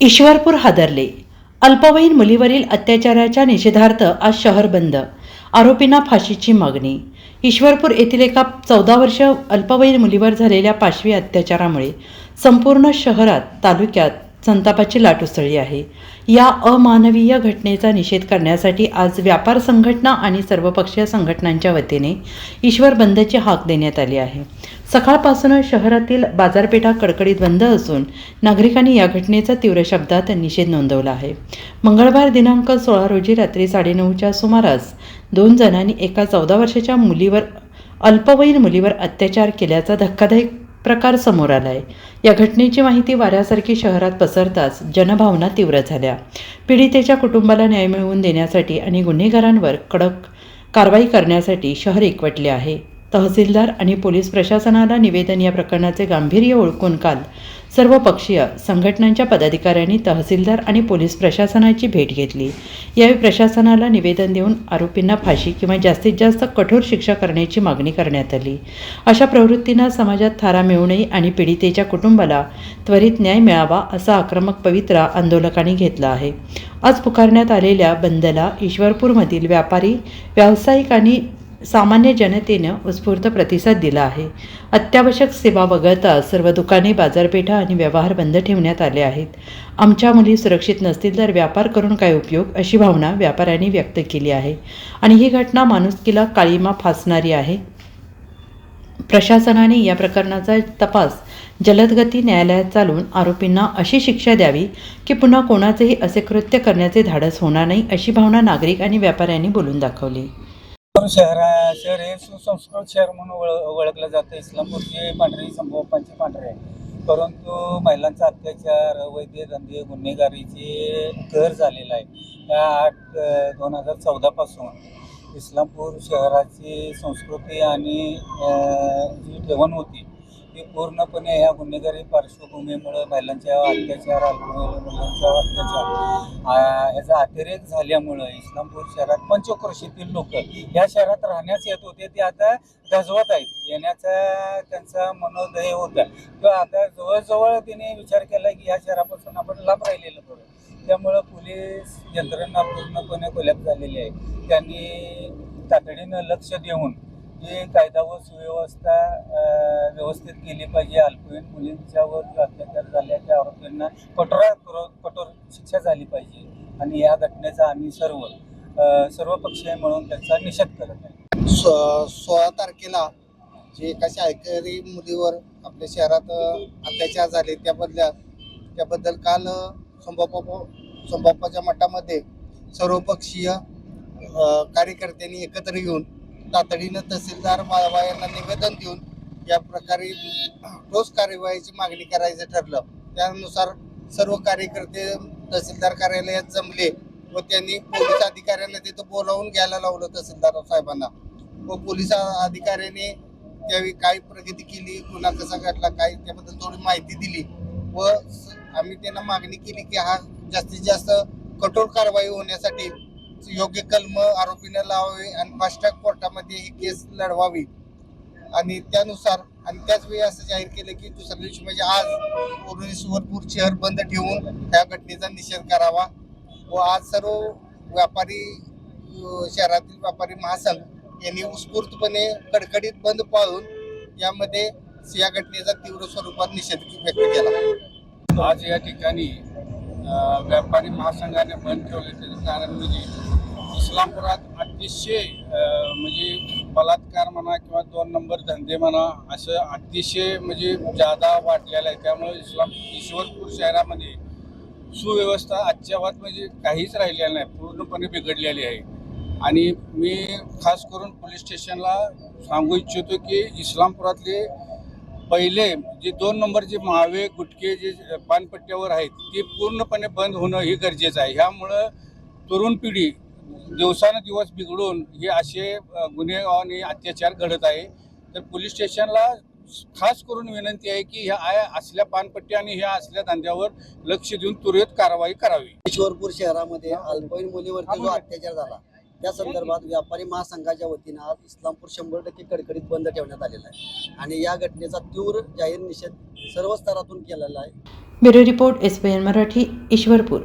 ईश्वरपूर हादरले. अल्पवयीन मुलीवरील अत्याचाराच्या निषेधार्थ आज शहर बंद. आरोपींना फाशीची मागणी. ईश्वरपूर येथील एका चौदा वर्ष अल्पवयीन मुलीवर झालेल्या पाशवी अत्याचारामुळे संपूर्ण शहरात तालुक्यात संतापाची लाट उसळली आहे. या अमानवीय घटनेचा निषेध करण्यासाठी आज व्यापार संघटना आणि सर्वपक्षीय संघटनांच्या वतीने ईश्वर बंदची हाक देण्यात आली आहे. सकाळपासूनच शहरातील बाजारपेठा कडकडीत बंद असून नागरिकांनी या घटनेचा तीव्र शब्दात निषेध नोंदवला आहे. मंगळवार दिनांक सोळा रोजी रात्री साडेनऊच्या सुमारास दोन जणांनी एका चौदा वर्षाच्या मुलीवर अल्पवयीन मुलीवर अत्याचार केल्याचा धक्कादायक प्रकार समोर आला आहे या घटनेची माहिती वाऱ्यासारखी शहरात पसरताच जनभावना तीव्र झाल्या. पीडितेच्या कुटुंबाला न्याय मिळवून देण्यासाठी आणि गुन्हेगारांवर कडक कारवाई करण्यासाठी शहर एकवटले आहे. तहसीलदार आणि पोलीस प्रशासनाला निवेदन या प्रकरणाचे गांभीर्य ओळखून काल सर्व पक्षीय संघटनांच्या पदाधिकाऱ्यांनी तहसीलदार आणि पोलीस प्रशासनाची भेट घेतली. यावेळी प्रशासनाला निवेदन देऊन आरोपींना फाशी किंवा जास्तीत जास्त कठोर शिक्षा करण्याची मागणी करण्यात आली. अशा प्रवृत्तींना समाजात थारा मिळू नये आणि पीडितेच्या कुटुंबाला त्वरित न्याय मिळावा असा आक्रमक पवित्रा आंदोलकांनी घेतला आहे. आज पुकारण्यात आलेल्या बंदला ईश्वरपूरमधील व्यापारी व्यावसायिक आणि सामान्य जनतेनं उत्स्फूर्त प्रतिसाद दिला आहे. अत्यावश्यक सेवा वगळता सर्व दुकाने बाजारपेठा आणि व्यवहार बंद ठेवण्यात आले आहेत. आमच्या मुली सुरक्षित नसतील तर व्यापार करून काय उपयोग? अशी भावना व्यापाऱ्यांनी व्यक्त केली आहे. आणि ही घटना माणुसकीला काळीमा फासणारी आहे. प्रशासनाने या प्रकरणाचा तपास जलदगती न्यायालयात चालून आरोपींना अशी शिक्षा द्यावी की पुन्हा कोणाचेही असे कृत्य करण्याचे धाडस होणार नाही अशी भावना नागरिक आणि व्यापाऱ्यांनी बोलून दाखवली. इस्लामपूर शहरा शहर हे सुसंस्कृत शहर म्हणून ओळ ओळखलं जातं. इस्लामपूरचे पांढरे संभोपांचे पांढरे आहे. परंतु महिलांचा अत्याचार वैद्य धंदे गुन्हेगारीचे घर झालेलं आहे. या आठ दोन हजार चौदापासून इस्लामपूर शहराची संस्कृती आणि जी ठेवण होती ती पूर्णपणे ह्या गुन्हेगारी पार्श्वभूमीमुळे महिलांच्या अत्याचार मुलांच्या अत्याचार याचा अतिरेक झाल्यामुळं इस्लामपूर शहरात पंचक्रोशीतील लोक या शहरात राहण्यास येत होते ते आता धजवत आहेत. येण्याचा त्यांचा मनोदय होता. तो आता जवळजवळ तिने विचार केला की या शहरापासून आपण लांब राहिलेलं बरं. त्यामुळं पोलीस यंत्रणा पूर्णपणे कोलॅप झालेली आहे. त्यांनी तातडीनं लक्ष देऊन जी कायदा व सुव्यवस्था व्यवस्थित केली पाहिजे. अल्पवयीन मुलींच्यावर जो अत्याचार झाल्या त्या आरोपींना कठोर कठोर शिक्षा झाली पाहिजे. आणि या घटनेचा आम्ही सर्व सर्व पक्षीय म्हणून त्याचा निषेध करत आहे. सो- सोळा तारखेला जे एका शाळकरी मुलीवर आपल्या शहरात अत्याचार झाले त्याबद्दल त्याबद्दल काल संभापा संभापाच्या मठामध्ये सर्वपक्षीय कार्यकर्त्यांनी एकत्र येऊन तातडीनं तहसीलदार बाळाबा यांना निवेदन देऊन या प्रकारे ठोस कार्यवाहीची मागणी करायचं ठरलं. त्यानुसार सर्व कार्यकर्ते तहसीलदार कार्यालयात जमले व त्यांनी पोलीस अधिकाऱ्यांना तिथं बोलावून घ्यायला लावलं तहसीलदार साहेबांना. व पोलीस अधिकाऱ्याने त्यावेळी काय प्रगती केली गुन्हा कसा घडला काय त्याबद्दल थोडी माहिती दिली व आम्ही त्यांना मागणी केली की हा जास्तीत जास्त कठोर कारवाई होण्यासाठी योग्य कलम आरोपीने लावावे आणि फास्ट ट्रॅक कोर्टामध्ये ही केस लढवावी. आणि त्यानुसार आणि त्याच वेळी असं जाहीर केलं की दुसऱ्या दिवशी म्हणजे आज पूर्ण शहर बंद ठेवून त्या घटनेचा निषेध करावा व आज सर्व व्यापारी शहरातील व्यापारी महासंघ यांनी उत्स्फूर्तपणे कडकडीत बंद पाळून यामध्ये या घटनेचा तीव्र स्वरूपात निषेध व्यक्त केला. आज या ठिकाणी व्यापारी महासंघाने बंद ठेवले. त्याचं कारण म्हणजे इस्लामपुरात अतिशय म्हणजे बलात्कार म्हणा किंवा दोन नंबर धंदे म्हणा असं अतिशय म्हणजे जादा वाढलेलं आहे. त्यामुळे इस्लाम ईश्वरपूर शहरामध्ये सुव्यवस्था आजच्यावात म्हणजे काहीच राहिलेलं नाही. पूर्णपणे बिघडलेली आहे. आणि मी खास करून पोलीस स्टेशनला सांगू इच्छितो की इस्लामपुरातले पहिले जे दोन नंबरचे मावे गुटके जे पानपट्ट्यावर आहेत ते पूर्णपणे बंद होणं हे गरजेचं आहे. ह्यामुळं तरुण पिढी दिवसानं दिवस बिघडून हे असे गुन्हे आणि अत्याचार घडत आहे. तर पोलीस स्टेशनला खास करून विनंती आहे की ह्या आया असल्या पानपट्टी आणि ह्या असल्या धंद्यावर लक्ष देऊन त्वरित कारवाई करावी. ईश्वरपूर शहरामध्ये अल्पवयीन मुलीवरती जो अत्याचार झाला त्या संदर्भात व्यापारी महासंघाच्या वतीनं आज इस्लामपूर शंभर टक्के कडकडीत बंद ठेवण्यात आलेला आहे. आणि या घटनेचा तीव्र जाहीर निषेध सर्व स्तरातून केलेला आहे. Bureau report S P N Marathi Ishwarpur.